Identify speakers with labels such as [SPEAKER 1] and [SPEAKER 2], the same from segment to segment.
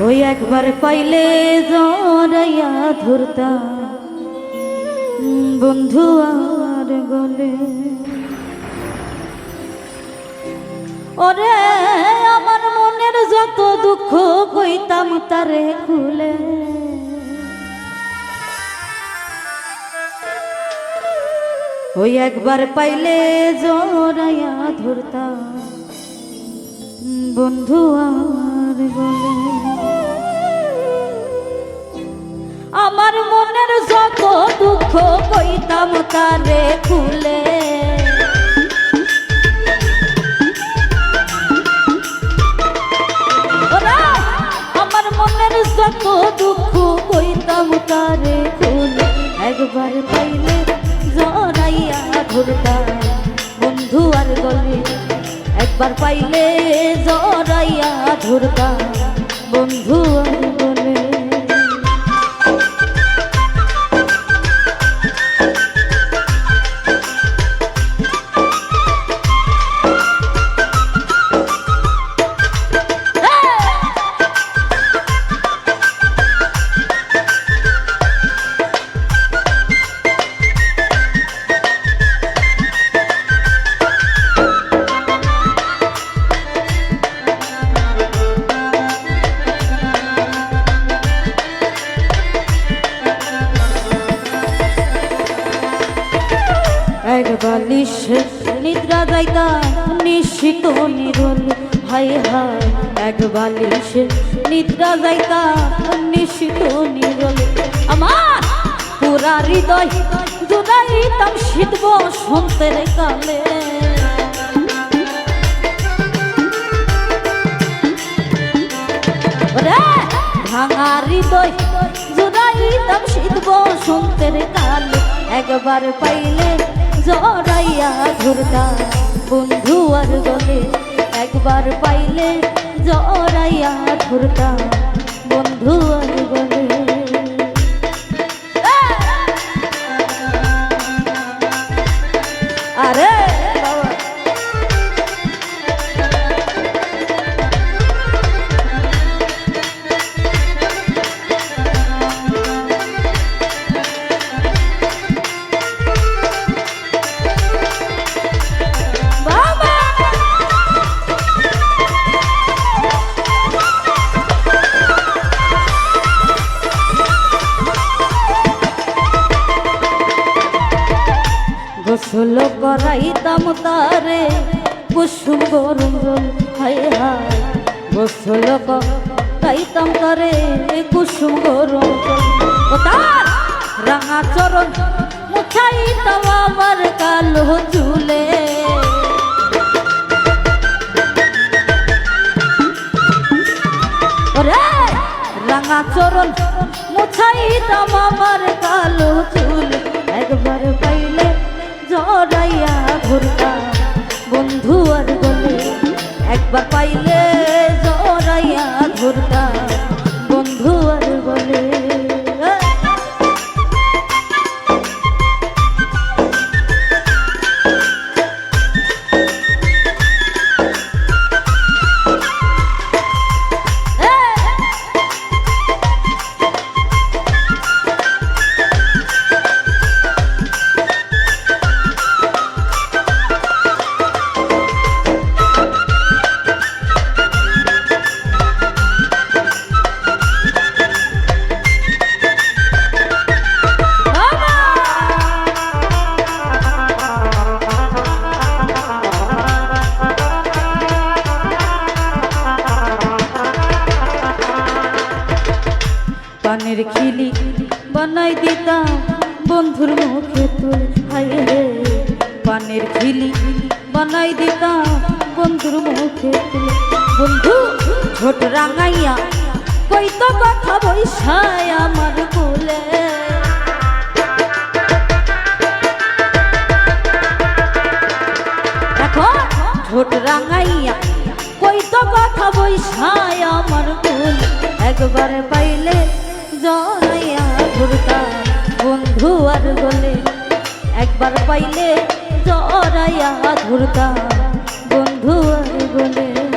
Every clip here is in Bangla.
[SPEAKER 1] ওই একবার পাইলে জড়াইয়া ধরতা। বন্ধু আর গলে। ওরে, আমার মনের যত দুঃখ কইতাম তারে খুলে। ওই একবার পাইলে জড়াইয়া ধরতা। বন্ধু আর গলে। দুঃখ কইতাম তারে খুলে আমার মনের যত দুঃখ কইতাম তারে খুলে একবার পাইলে জড়াইয়া ধরতাম বন্ধু আর গলে। একবার পাইলে জড়াইয়া ধরতাম বন্ধু আর বালিশ নিদ্রা যাইতা নিশ্চিত নিরল হাই হাই এক বালিশ নিদ্রা যাইতা নিশ্চিত নিরল। আমার পুরা হৃদয় জুড়াইতাম শীত বসন্তের কালে। ভাঙা হৃদয় জুড়াইতাম শীত বসন্তের কালে, একবার পাইলে জড়াইয়া ঘুরতা বন্ধু আর গলে একবার পাইলে জড়াইয়া ঘুরতা বন্ধু আর গলে আরে! করাইতাম তারে, কুসুম গরম জল হাই হাই গোসল করাইতাম তারে, কুসুম গরম ও তার রাঙা চরণ মুছাইতাম আমার কালো চুলে। রাঙা চরণ মুছাইতাম আমার কালো চুল। একবার পাইলে জড়াইয়া ঘুরতাম বন্ধু আর গলে একবার পাইলে পানের খিলি বানাই দিতাম বন্ধুর মুখে তুল। রে, পানের খিলি বানাই দিতাম বন্ধুর মুখে তুল। বন্ধু ছোট রাঙাইয়া কই তো কথা বৈশায় আমার কোলে। ছোট রাঙাইয়া কই তো কথা বৈশায় আমার কোলে। একবার পাইলে জড়াইয়া ঘুরতা বন্ধু আর গলে একবার পাইলে জড়াইয়া ঘুরতা বন্ধু আর গলে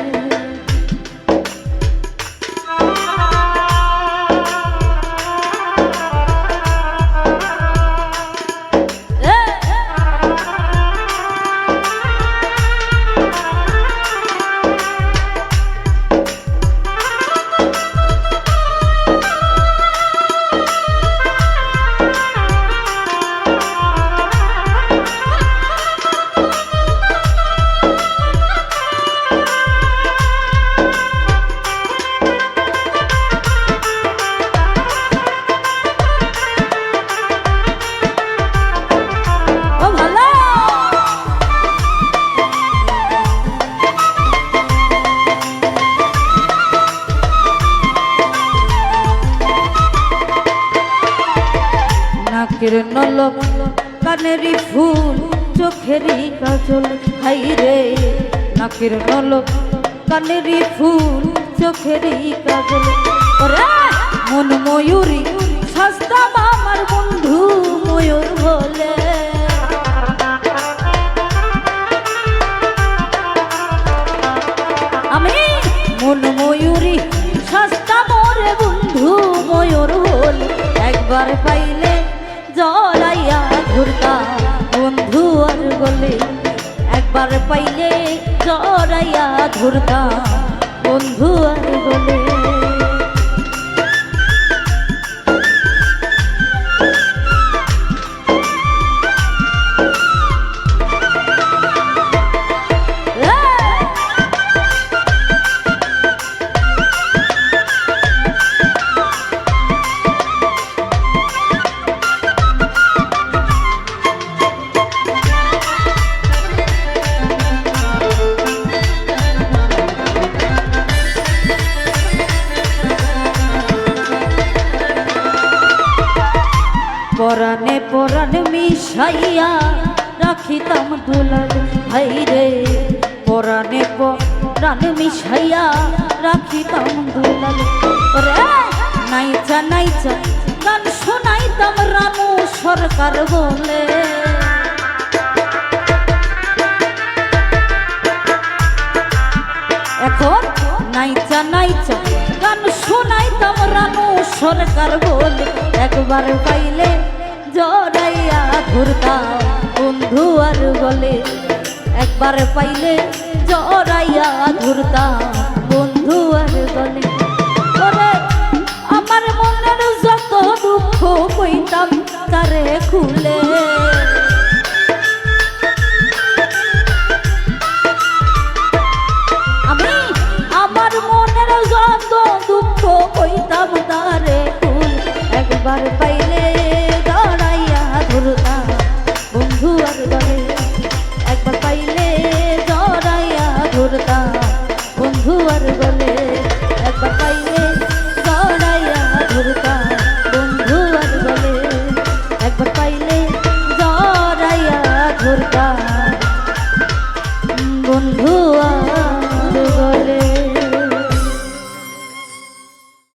[SPEAKER 1] কানেরই ফুল, চোখেরই কাজল। হাই রে, নাকের নলক কানেরই ফুল, চোখেরই কাজল। মন ময়ূরী, সস্তা আমার বন্ধু ময়ূর বলে আমি মন সস্তা মোরে বন্ধু ময়ূর হল। একবার পাইলে বলে একবার পাইলে জড়াইয়া ধরতাম। বন্ধু আর বলে মিশাইয়া রাখিতাম দুলাল ভাই রে পরানে পরানে মিশাইয়া রাখিতাম দুলাল। রে, নাইচা নাইচা, গান শোনাইতাম রানু সরকার বলে। এখন নাইচা নাইচা, গান শোনাইতাম রানু সরকার বলে। একবার পাইলে জড়াইয়া ঘুরতাম বন্ধু আর বলে একবার পাইলে জড়াইয়া ঘুরতাম বন্ধু আর বলে আমার মনের যত দুঃখ কইতাম, তারে খুলে। আমি আমার মনের যত দুঃখ কইতাম, তারে ফুল একবার পাইলে